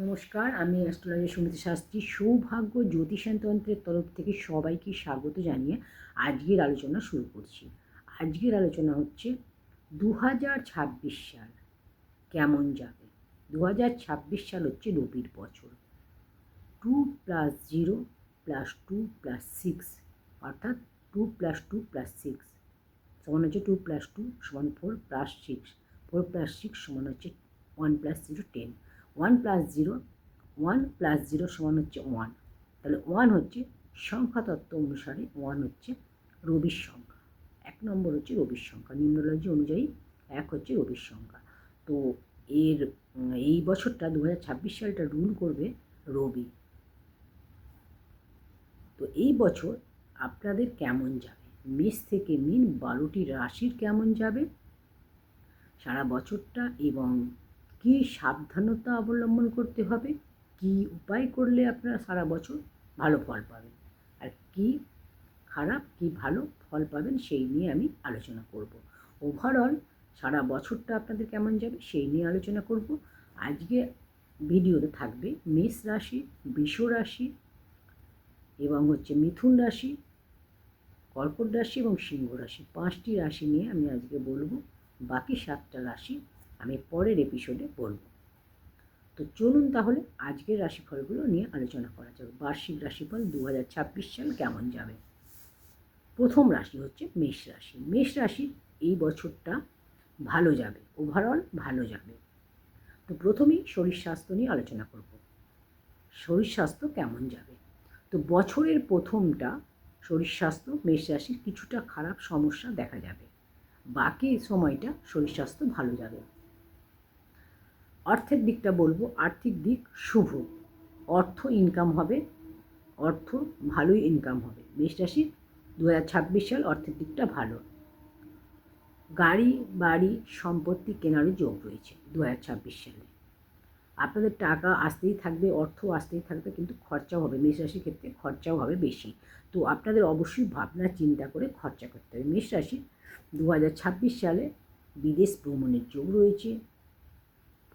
নমস্কার, আমি অ্যাস্ট্রোলজি সুমিত শাস্ত্রী, সৌভাগ্য জ্যোতিষান্তন্ত্রের তরফ থেকে সবাইকে স্বাগত জানিয়ে আজকের আলোচনা শুরু করছি। আজকের আলোচনা হচ্ছে দু ছাব্বিশ সাল কেমন যাবে? দু ছাব্বিশ সাল হচ্ছে রবির বছর। Two plus zero plus two plus six, অর্থাৎ two plus two plus six, সমান হচ্ছে টু প্লাস টু সমান four plus six, four plus six সমান হচ্ছে one plus zero ten. One plus zero one plus zero সমান হচ্ছে one তাহলে one হচ্ছে সংখ্যা তত্ত্ব অনুসারে ওয়ান হচ্ছে রবির সংখ্যা। এক নম্বর হচ্ছে রবির সংখ্যা নিউমোলজি অনুযায়ী এক হচ্ছে রবির সংখ্যা। তো এর, এই বছরটা দু হাজার ছাব্বিশ সালটা রুল করবে রবি। তো এই বছর আপনাদের কেমন যাবে? মেষ থেকে মিন বারোটি রাশির কেমন যাবে? সারা বছরটা এবং কী সাবধানতা অবলম্বন করতে হবে? কী উপায় করলে আপনারা সারা বছর ভালো ফল পাবেন? আর কী খারাপ, কী ভালো ফল পাবেন সেই নিয়ে আমি আলোচনা করব। ওভারঅল সারা বছরটা আপনাদের কেমন যাবে সেই নিয়ে আলোচনা করব। আজকে ভিডিওতে থাকবে মেষ রাশি, বৃষ রাশি এবং হচ্ছে মিথুন রাশি, কর্কট রাশি এবং সিংহ রাশি। পাঁচটি রাশি নিয়ে আমি আজকে বলব। বাকি সাতটা রাশি আমি পরের এপিসোডে বলব। তো চলুন তাহলে আজকের রাশিফলগুলো নিয়ে আলোচনা করা যাক। বার্ষিক রাশিফল দু হাজার ছাব্বিশ সাল কেমন যাবে? প্রথম রাশি হচ্ছে মেষ রাশি। মেষ রাশি এই বছরটা ভালো যাবে। ওভারঅল ভালো যাবে। তো প্রথমেই শরীর স্বাস্থ্য নিয়ে আলোচনা করব। শরীর স্বাস্থ্য কেমন যাবে? তো বছরের প্রথমটা শরীর স্বাস্থ্য মেষ রাশির কিছুটা খারাপ সমস্যা দেখা যাবে। বাকি সময়টা শরীর স্বাস্থ্য ভালো যাবে। অর্থের দিকটা বলব, আর্থিক দিক শুভ। অর্থ ইনকাম হবে, অর্থ ভালোই ইনকাম হবে। মেষ রাশির দু হাজার ছাব্বিশ সাল অর্থের দিকটা ভালো। গাড়ি, বাড়ি, সম্পত্তি কেনারও যোগ রয়েছে দু হাজার ছাব্বিশ সালে। আপনাদের টাকা আসতেই থাকবে, অর্থ আসতেই থাকবে, কিন্তু খরচাও হবে। মেষ রাশির ক্ষেত্রে খরচাও হবে বেশি। তো আপনাদের অবশ্যই ভাবনা, চিন্তা করে খরচা করতে হবে। মেষ রাশি দু হাজার ছাব্বিশ সালে বিদেশ ভ্রমণের যোগ রয়েছে।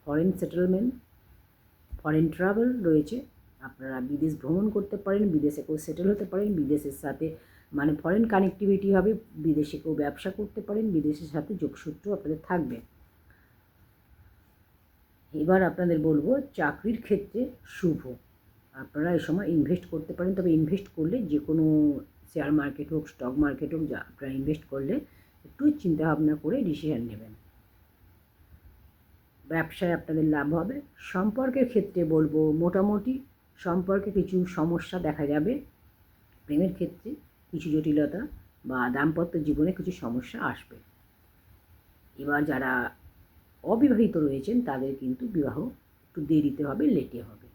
ফরেন সেটেলমেন্ট ফরেন ট্রাভেল রয়েছে। আপনারা বিদেশ ভ্রমণ করতে পারেন, বিদেশে কেউ সেটেল হতে পারেন, বিদেশের সাথে মানে ফরেন কানেক্টিভিটি হবে, বিদেশে কেউ ব্যবসা করতে পারেন, বিদেশের সাথে যোগসূত্র আপনাদের থাকবে। এবার আপনাদের বলব, চাকরির ক্ষেত্রে শুভ। আপনারা এই সময় ইনভেস্ট করতে পারেন, তবে ইনভেস্ট করলে যে কোনো শেয়ার মার্কেট হোক স্টক মার্কেট হোক, যা আপনারা ইনভেস্ট করলে একটু চিন্তা ভাবনা করে ডিসিশন নেবেন। ব্যবসায় আপনাদের লাভ হবে। সম্পর্কের ক্ষেত্রে বলব, মোটামুটি সম্পর্কে কিছু সমস্যা দেখা যাবে। প্রেমের ক্ষেত্রে কিছু জটিলতা বা দাম্পত্য জীবনে কিছু সমস্যা আসবে। এবার যারা অবিবাহিত রয়েছেন, তাদের কিন্তু বিবাহ একটু দেরিতে হবে, লেটে হবে।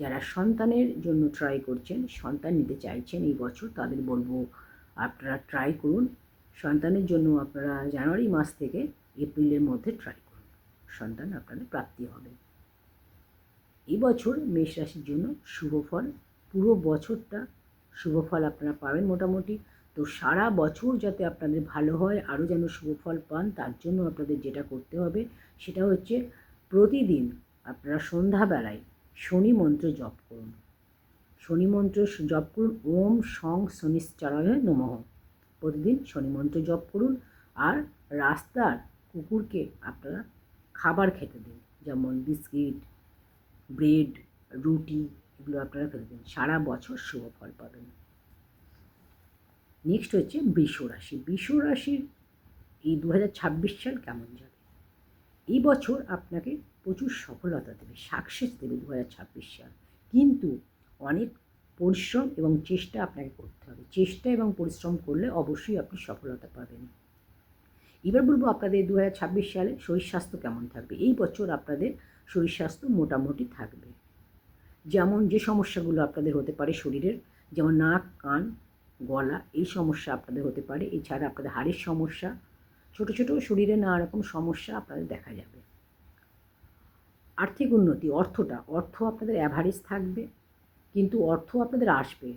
যারা সন্তানের জন্য ট্রাই করছেন, সন্তান নিতে চাইছেন এই বছর, তাদের বলব, আপনারা ট্রাই করুন। সন্তানের জন্য আপনারা জানুয়ারি মাস থেকে এপ্রিলের মধ্যে ট্রাই সন্তান আপনাদের প্রাপ্তি হবে। এই বছর মেষ রাশির জন্য শুভ ফল, পুরো বছরটা শুভ ফল আপনারা পাবেন মোটামুটি। তো সারা বছর যাতে আপনাদের ভালো হয়, আরও যেন শুভ ফল পান, তার জন্য আপনাদের যেটা করতে হবে, সেটা হচ্ছে প্রতিদিন আপনারা সন্ধ্যাবেলায় শনি মন্ত্র জপ করুন। শনি মন্ত্র জপ করুন, ওম সং শনিশ্চরায় নমঃ। প্রতিদিন শনি মন্ত্র জপ করুন, আর রাস্তার কুকুরকে আপনারা খাবার খেতে দিন, যেমন বিস্কিট, ব্রেড, রুটি, এগুলো আপনারা খেতে দিন। সারা বছর শুভ ফল পাবেন। নেক্সট হচ্ছে বৃষ রাশি। রাশির এই দু হাজার ছাব্বিশ সাল কেমন যাবে? এই বছর আপনাকে প্রচুর সফলতা দেবে সাকসেস দেবে দু হাজার ছাব্বিশ সাল। কিন্তু অনেক পরিশ্রম এবং চেষ্টা আপনাকে করতে হবে। চেষ্টা এবং পরিশ্রম করলে অবশ্যই আপনি সফলতা পাবেন। এবার বলব আপনাদের দু হাজার ছাব্বিশ সালে শরীর স্বাস্থ্য কেমন থাকবে? এই বছর আপনাদের শরীর স্বাস্থ্য মোটামুটি থাকবে। যেমন যে সমস্যাগুলো আপনাদের হতে পারে শরীরের, যেমন নাক, কান, গলা, এই সমস্যা আপনাদের হতে পারে। এছাড়া আপনাদের হাড়ের সমস্যা, ছোট ছোট শরীরে নানা রকম সমস্যা আপনাদের দেখা যাবে। আর্থিক উন্নতি, অর্থটা, অর্থ আপনাদের অ্যাভারেজ থাকবে, কিন্তু অর্থ আপনাদের আসবে।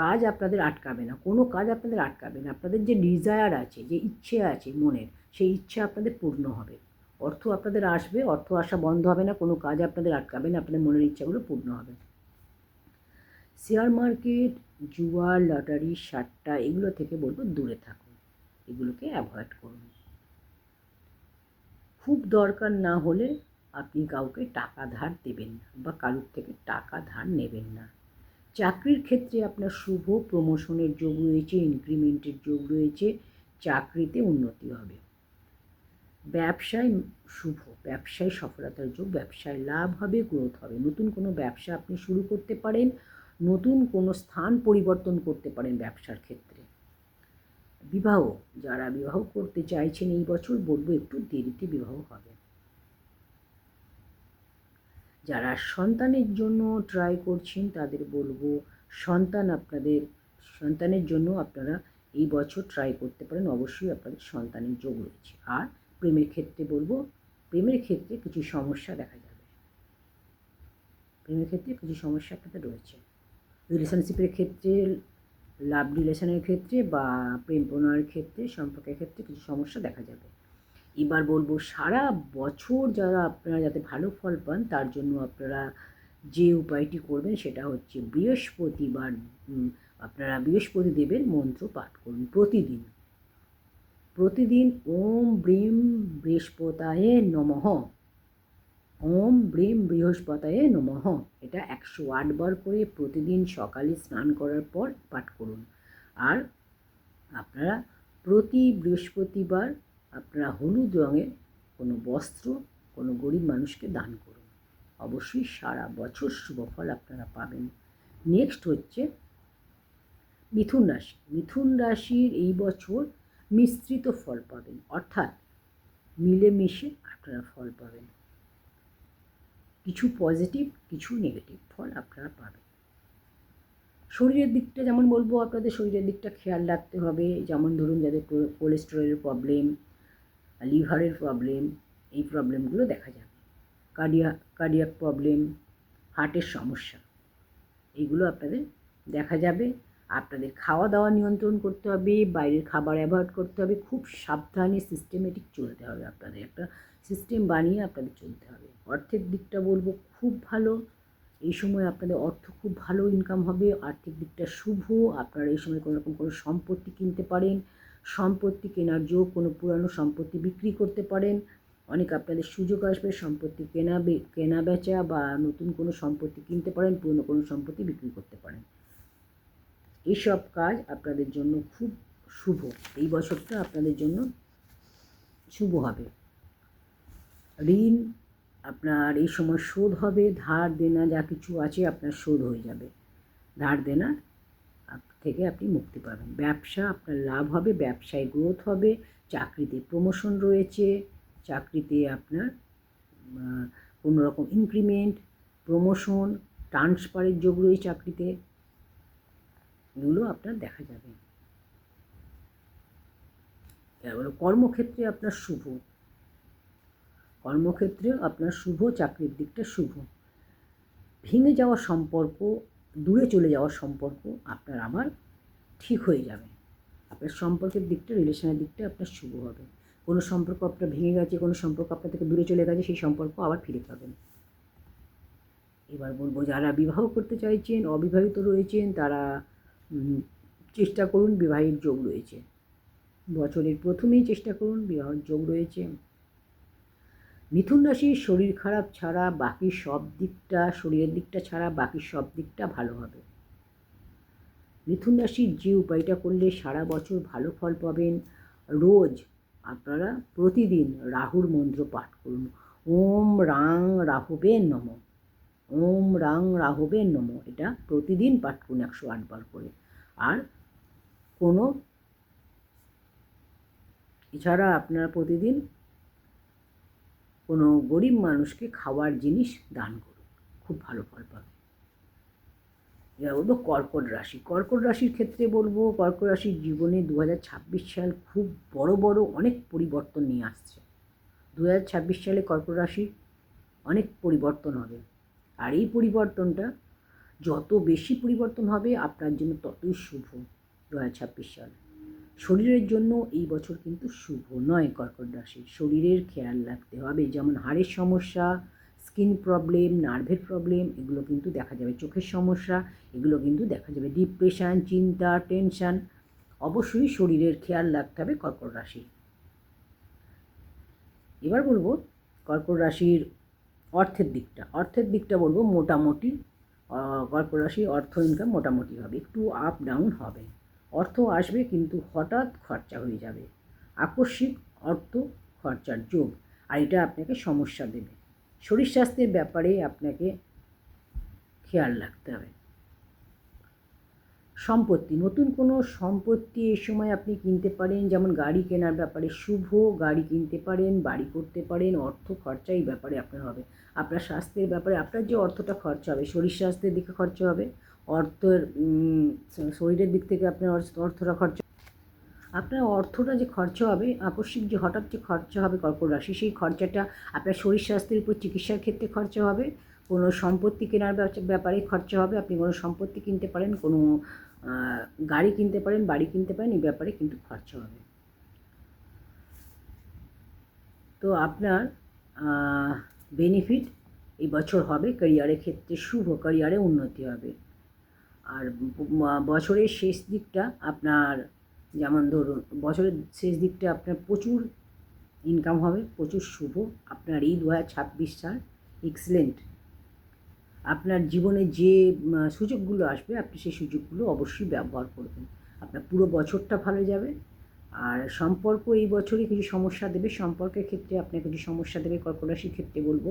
কাজ আপনাদের আটকাবে না, কোনো কাজ আপনাদের আটকাবে না। আপনাদের যে ডিজায়ার আছে, যে ইচ্ছে আছে মনের, সেই ইচ্ছে আপনাদের পূর্ণ হবে। অর্থ আপনাদের আসবে, অর্থ আসা বন্ধ হবে না, কোনো কাজ আপনাদের আটকাবে না, আপনাদের মনের ইচ্ছাগুলো পূর্ণ হবে। শেয়ার মার্কেট জুয়া লটারি, সাট্টা, এগুলো থেকে বলব দূরে থাকুন। এগুলোকে অ্যাভয়েড করুন। খুব দরকার না হলে আপনি কাউকে টাকা ধার দেবেন না বা কারোর থেকে টাকা ধার নেবেন না। চাকরির ক্ষেত্রে আপনার শুভ প্রমোশনের যোগ রয়েছে ইনক্রিমেন্টের যোগ রয়েছে, চাকরিতে উন্নতি হবে। ব্যবসায় শুভ, ব্যবসায় সফলতার যোগ, ব্যবসায় লাভ হবে গ্রোথ হবে। নতুন কোনো ব্যবসা আপনি শুরু করতে পারেন, নতুন কোনো স্থান পরিবর্তন করতে পারেন ব্যবসার ক্ষেত্রে। বিবাহ, যারা বিবাহ করতে চাইছেন এই বছর, বলব একটু দেরিতে বিবাহ হবে। যারা সন্তানের জন্য ট্রাই করছেন, তাদের বলব সন্তান আপনাদের, সন্তানের জন্য আপনারা এই বছর ট্রাই করতে পারেন। অবশ্যই আপনাদের সন্তানের যোগ রয়েছে। আর প্রেমের ক্ষেত্রে বলব, প্রেমের ক্ষেত্রে কিছু সমস্যা দেখা যাবে। প্রেমের ক্ষেত্রে কিছু সমস্যা আপনাদের রয়েছে। রিলেশনশিপের ক্ষেত্রে লাভ রিলেশনের ক্ষেত্রে বা প্রেম প্রণয়ের ক্ষেত্রে, সম্পর্কের ক্ষেত্রে কিছু সমস্যা দেখা যাবে। এবার বলব, সারা বছর যারা আপনারা যাতে ভালো ফল পান, তার জন্য আপনারা যে উপায়টি করবেন সেটা হচ্ছে বৃহস্পতিবার আপনারা বৃহস্পতি দেবের মন্ত্র পাঠ করুন প্রতিদিন। প্রতিদিন ওম ব্রিম বৃহস্পতায়ে নমঃ। ওম ব্রিম বৃহস্পতায়ে নমঃ। এটা একশো আটবার করে প্রতিদিন সকালে স্নান করার পর পাঠ করুন। আর আপনারা প্রতি বৃহস্পতিবার আপনারা হলুদ রঙের কোনো বস্ত্র, কোনো গরিব মানুষকে দান করুন। অবশ্যই সারা বছর শুভ ফল আপনারা পাবেন। নেক্সট হচ্ছে মিথুন রাশি। মিথুন রাশির এই বছর মিশ্রিত ফল পাবেন। অর্থাৎ মিলেমিশে আপনারা ফল পাবেন। কিছু পজিটিভ, কিছু নেগেটিভ ফল আপনারা পাবেন। শরীরের দিকটা যেমন বলব, আপনাদের শরীরের দিকটা খেয়াল রাখতে হবে। যেমন ধরুন, যাদের কোলেস্টেরলের প্রবলেম লিভারের প্রবলেম এই প্রবলেমগুলো দেখা যাবে। কার্ডিয়া কার্ডিয়াক প্রবলেম হার্টের সমস্যা, এইগুলো আপনাদের দেখা যাবে। আপনাদের খাওয়া দাওয়া নিয়ন্ত্রণ করতে হবে, বাইরের খাবার অ্যাভয়েড করতে হবে, খুব সাবধানে সিস্টেমেটিক চলতে হবে আপনাদের। একটা সিস্টেম বানিয়ে আপনাদের চলতে হবে। অর্থের দিকটা বলব খুব ভালো। এই সময় আপনাদের অর্থ খুব ভালো ইনকাম হবে। আর্থিক দিকটা শুভ। আপনারা এই সময় কোনো রকম কোনো সম্পত্তি কিনতে পারেন। সম্পত্তি কেনার যোগ কোনো পুরানো সম্পত্তি বিক্রি করতে পারেন। অনেক আপনাদের সুযোগ আসবে সম্পত্তি কেনা কেনা বেচা বা নতুন কোনো সম্পত্তি কিনতে পারেন, পুরনো কোনো সম্পত্তি বিক্রি করতে পারেন। এইসব কাজ আপনাদের জন্য খুব শুভ। এই বছরটা আপনাদের জন্য শুভ হবে। ঋণ আপনার এই সময় শোধ হবে। ধার দেনা যা কিছু আছে আপনার শোধ হয়ে যাবে। ধার দেনা থেকে আপনি মুক্তি পাবেন। ব্যবসা, আপনার লাভ হবে, ব্যবসায় গ্রোথ হবে, চাকরিতে প্রমোশন রয়েছে, চাকরিতে আপনার কোনো রকম ইনক্রিমেন্ট প্রমোশন ট্রান্সফারের যোগ রয়েছে চাকরিতে, এগুলো আপনার দেখা যাবে। এবার কর্মক্ষেত্রে আপনার শুভ। কর্মক্ষেত্রে আপনার শুভ, চাকরির দিকটা শুভ। ভেঙে যাওয়া সম্পর্ক দূরে চলে যাওয়ার সম্পর্ক আপনার আবার ঠিক হয়ে যাবে। আপনার সম্পর্কের দিকটা রিলেশনের দিকটা আপনার শুভ হবে। কোনো সম্পর্ক আপনার ভেঙে গেছে, কোনো সম্পর্ক আপনার থেকে দূরে চলে গেছে, সেই সম্পর্ক আবার ফিরে পাবেন। এবার বলব, যারা বিবাহ করতে চাইছেন, অবিবাহিত রয়েছেন, তারা চেষ্টা করুন বিবাহের যোগ রয়েছে। বছরের প্রথমেই চেষ্টা করুন বিবাহের যোগ রয়েছে। মিথুন রাশির শরীর খারাপ ছাড়া বাকি সব দিকটা, শরীরের দিকটা ছাড়া বাকি সব দিকটা ভালো হবে। মিথুন রাশির যে উপায়টা করলে সারা বছর ভালো ফল পাবেন, রোজ আপনারা প্রতিদিন রাহুর মন্ত্র পাঠ করুন। ওম রাং রাহুবে নম, ওম রাং রাহুবে নম, এটা প্রতিদিন পাঠ করুন একশো আটবার করে। আর কোনো এছাড়া আপনারা প্রতিদিন কোনো গরিব মানুষকে খাওয়ার জিনিস দান করুন। খুব ভালো ফল পাবে। এবার বলব কর্কট রাশি। কর্কট রাশির ক্ষেত্রে বলব, কর্কট রাশির জীবনে দু হাজার ছাব্বিশ সাল খুব বড় বড় অনেক পরিবর্তন নিয়ে আসছে। দু হাজার ছাব্বিশ সালে কর্কট রাশির অনেক পরিবর্তন হবে। আর এই পরিবর্তনটা যত বেশি পরিবর্তন হবে, আপনার জন্য ততই শুভ দু হাজার ছাব্বিশ সাল। শরীরের জন্য এই বছর কিন্তু শুভ নয় কর্কট রাশি শরীরের খেয়াল রাখতে হবে, যেমন হাড়ের সমস্যা, স্কিন প্রবলেম, নার্ভের প্রবলেম, এগুলো কিন্তু দেখা যাবে। চোখের সমস্যা, এগুলো কিন্তু দেখা যাবে। ডিপ্রেশান, চিন্তা, টেনশান, অবশ্যই শরীরের খেয়াল রাখতে হবে কর্কট রাশি এবার বলব কর্কট রাশির অর্থের দিকটা। অর্থের দিকটা বলব মোটামুটি কর্কট রাশির অর্থ ইনকাম মোটামুটি হবে একটু আপ ডাউন হবে। অর্থ আসবে কিন্তু হঠাৎ খরচা হয়ে যাবে। আকস্মিক অর্থ খরচার যোগ, আর এটা আপনাকে সমস্যা দেবে। শরীর স্বাস্থ্যের ব্যাপারে আপনাকে খেয়াল রাখতে হবে। সম্পত্তি, নতুন কোনো সম্পত্তি এই সময় আপনি কিনতে পারেন, যেমন গাড়ি কেনার ব্যাপারে শুভ গাড়ি কিনতে পারেন, বাড়ি করতে পারেন, অর্থ খরচা এই ব্যাপারে আপনার হবে। আপনার স্বাস্থ্যের ব্যাপারে, আপনার যে অর্থটা খরচা হবে, শরীর স্বাস্থ্যের দিকে খরচা হবে। অর্থের শরীরের দিক থেকে আপনার অর্থ- অর্থটা খরচা আপনার অর্থটা যে খরচা হবে, আকস্মিক যে হঠাৎ যে খরচা হবে কর্কট রাশি, সেই খরচাটা আপনার শরীর স্বাস্থ্যের উপর চিকিৎসার ক্ষেত্রে খরচা হবে। কোনো সম্পত্তি কেনার ব্যাপারে খরচা হবে। আপনি কোনো সম্পত্তি কিনতে পারেন, কোনো গাড়ি কিনতে পারেন, বাড়ি কিনতে পারেন, এই ব্যাপারে কিন্তু খরচা হবে। তো আপনার বেনিফিট এই বছর হবে। ক্যারিয়ারের ক্ষেত্রে শুভ ক্যারিয়ারে উন্নতি হবে। আর বছরের শেষ দিকটা আপনার, যেমন ধরুন, বছরের শেষ দিকটা আপনার প্রচুর ইনকাম হবে, প্রচুর শুভ। আপনার এই দু হাজার ছাব্বিশ সাল এক্সেলেন্ট আপনার জীবনে যে সুযোগগুলো আসবে, আপনি সেই সুযোগগুলো অবশ্যই ব্যবহার করবেন। আপনার পুরো বছরটা ভালো যাবে। আর সম্পর্ক এই বছরই কিছু সমস্যা দেবে। সম্পর্কের ক্ষেত্রে আপনার কিছু সমস্যা দেবে কর্করাশির ক্ষেত্রে বলব।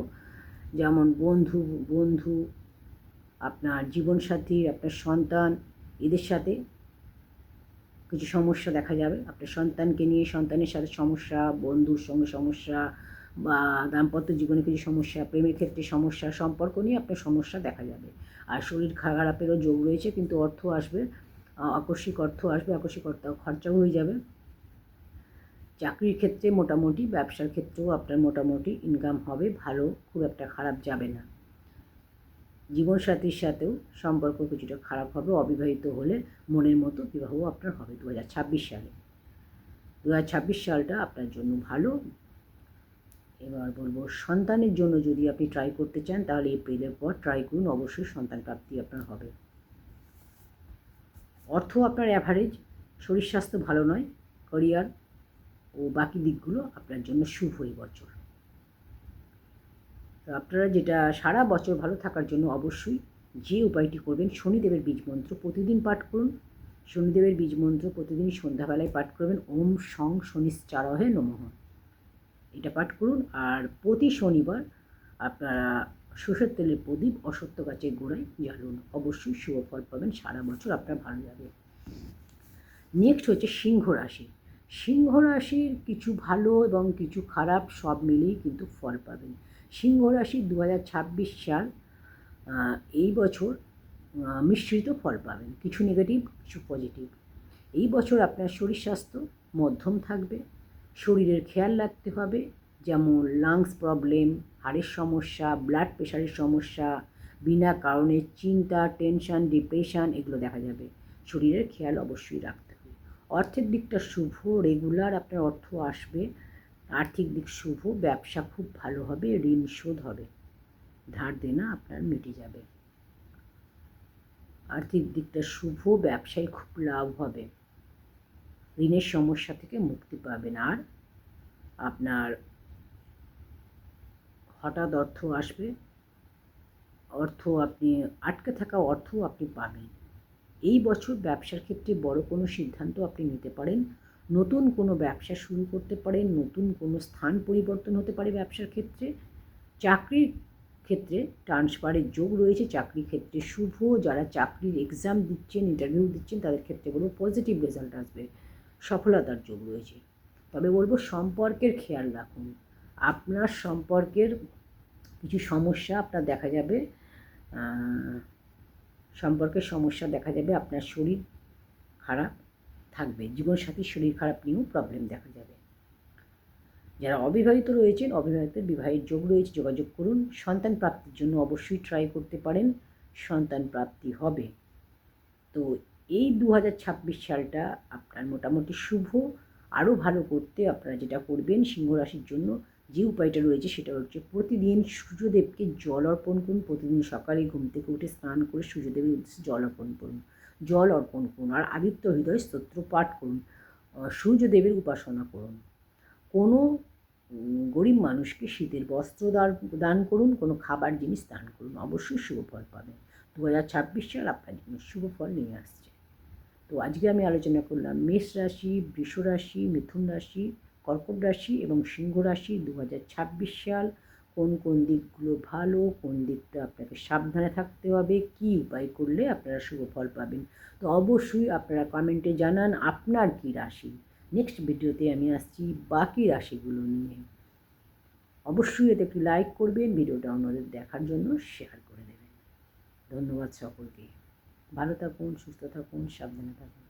যেমন বন্ধু বন্ধু আপনার জীবনসাথী, আপনার সন্তান, এদের সাথে কিছু সমস্যা দেখা যাবে। আপনার সন্তানকে নিয়ে সন্তানের সাথে সমস্যা, বন্ধুর সঙ্গে সমস্যা বা দাম্পত্য জীবনে কিছু সমস্যা, প্রেমের ক্ষেত্রে সমস্যা, সম্পর্ক নিয়ে আপনার সমস্যা দেখা যাবে। আর শরীর খারাপেরও যোগ রয়েছে, কিন্তু অর্থ আসবে আকস্মিক অর্থ আসবে, আকস্মিক অর্থ খরচাও হয়ে যাবে। চাকরির ক্ষেত্রে মোটামুটি, ব্যবসার ক্ষেত্রেও আপনার মোটামুটি ইনকাম হবে, ভালো, খুব একটা খারাপ যাবে না। জীবনসাথীর সাথেও সম্পর্ক কিছুটা খারাপ হবে, অবিবাহিত হলে মনের মতো বিবাহ আপনার হবে দু হাজার ছাব্বিশ সালে। দু হাজার ছাব্বিশ সালটা আপনার জন্য ভালো। এবার বলব, সন্তানের জন্য যদি আপনি ট্রাই করতে চান, তাহলে এপ্রিলের পর ট্রাই করুন, অবশ্যই সন্তান প্রাপ্তি আপনার হবে। অর্থ আপনার অ্যাভারেজ শরীর স্বাস্থ্য ভালো নয় ক্যারিয়ার ও বাকি দিকগুলো আপনার জন্য শুভ এই বছর। আপনারা যেটা সারা বছর ভালো থাকার জন্য অবশ্যই যে উপায়টি করবেন, শনিদেবের বীজ মন্ত্র প্রতিদিন পাঠ করুন। শনিদেবের বীজ মন্ত্র প্রতিদিন সন্ধ্যাবেলায় পাঠ করবেন। ওম সং শনিশ্চারহে নমঃ। এটা পাঠ করুন। আর প্রতি শনিবার আপনারা সর্ষের তেলের প্রদীপ অসত্য গাছের গোড়ায় জ্বালুন। অবশ্যই শুভ ফল পাবেন। সারা বছর আপনার ভালো যাবে। নেক্সট হচ্ছে সিংহ রাশি। সিংহ রাশির কিছু ভালো এবং কিছু খারাপ সব মিলেই কিন্তু ফল পাবেন। সিংহ রাশি দু হাজার ছাব্বিশ সাল এই বছর মিশ্রিত ফল পাবেন। কিছু নেগেটিভ কিছু পজিটিভ এই বছর আপনার শরীর স্বাস্থ্য মধ্যম থাকবে, শরীরের খেয়াল রাখতে হবে, যেমন লাংস প্রবলেম হাড়ের সমস্যা ব্লাড প্রেশারের সমস্যা, বিনা কারণে চিন্তা টেনশন ডিপ্রেশন এগুলো দেখা যাবে। শরীরের খেয়াল অবশ্যই রাখতে হবে। অর্থের দিকটা শুভ রেগুলার আপনার অর্থ আসবে। আর্থিক দিক শুভ, ব্যবসা খুব ভালো হবে, ঋণ শোধ হবে। ধার দেনা আপনার মিটে যাবে। আর্থিক দিকটা শুভ, ব্যবসায় খুব লাভ হবে। ঋণের সমস্যা থেকে মুক্তি পাবেন। আর আপনার হঠাৎ অর্থ আসবে, অর্থ আপনি, আটকে থাকা অর্থ আপনি পাবেন। এই বছর ব্যবসার ক্ষেত্রে বড় কোনো সিদ্ধান্ত আপনি নিতে পারেন। নতুন কোনো ব্যবসা শুরু করতে পারে, নতুন কোনো স্থান পরিবর্তন হতে পারে ব্যবসার ক্ষেত্রে। চাকরির ক্ষেত্রে ট্রান্সফারের যোগ রয়েছে, চাকরির ক্ষেত্রে শুভ। যারা চাকরির এক্সাম দিচ্ছেন ইন্টারভিউ দিচ্ছেন, তাদের ক্ষেত্রে বলব পজিটিভ রেজাল্ট আসবে, সফলতার যোগ রয়েছে। তবে বলব সম্পর্কের খেয়াল রাখুন। আপনার সম্পর্কের কিছু সমস্যা আপনার দেখা যাবে সম্পর্কের সমস্যা দেখা যাবে, আপনার শরীর খারাপ থাকবে। জীবনসাথীর শরীর খারাপ নিয়েও প্রবলেম দেখা যাবে। যারা অবিবাহিত রয়েছেন অবিবাহিতের বিবাহের যোগ রয়েছে, যোগাযোগ করুন। সন্তান প্রাপ্তির জন্য অবশ্যই ট্রাই করতে পারেন। সন্তান প্রাপ্তি হবে। তো এই দু হাজার ছাব্বিশ সালটা আপনার মোটামুটি শুভ। আরও ভালো করতে আপনারা যেটা করবেন সিংহ রাশির জন্য, যে উপায়টা রয়েছে সেটা হচ্ছে প্রতিদিন সূর্যদেবকে জল অর্পণ করুন। প্রতিদিন সকালে ঘুম থেকে উঠে স্নান করে সূর্যদেবের জল অর্পণ করুন। জল অর্পণ করুন আর আদিত্য হৃদয় স্তোত্র পাঠ করুন সূর্যদেবের উপাসনা করুন। কোনো গরিব মানুষকে শীতের বস্ত্র দান করুন, কোনো খাবার জিনিস দান করুন, অবশ্যই শুভ ফল পাবেন। দু হাজার ছাব্বিশ সাল আপনার জন্য শুভ ফল নিয়ে আসছে। তো আজকে আমি আলোচনা করলাম মেষ রাশি, বৃষ রাশি, মিথুন রাশি, কর্কট রাশি এবং সিংহ রাশি। দু হাজার ছাব্বিশ সাল কোন কোন দিকগুলো ভালো, কোন দিকটা আপনাকে সাবধানে থাকতে হবে, কী উপায় করলে আপনারা শুভ ফল পাবেন? তো অবশ্যই আপনারা কমেন্টে জানান আপনার কী রাশি। নেক্সট ভিডিওতে আমি আসছি বাকি রাশিগুলো নিয়ে। অবশ্যই এতে একটি লাইক করবেন, ভিডিওটা অন্যদের দেখার জন্য শেয়ার করে দেবেন। ধন্যবাদ সকলকে। ভালো থাকুন, সুস্থ থাকুন, সাবধানে থাকুন।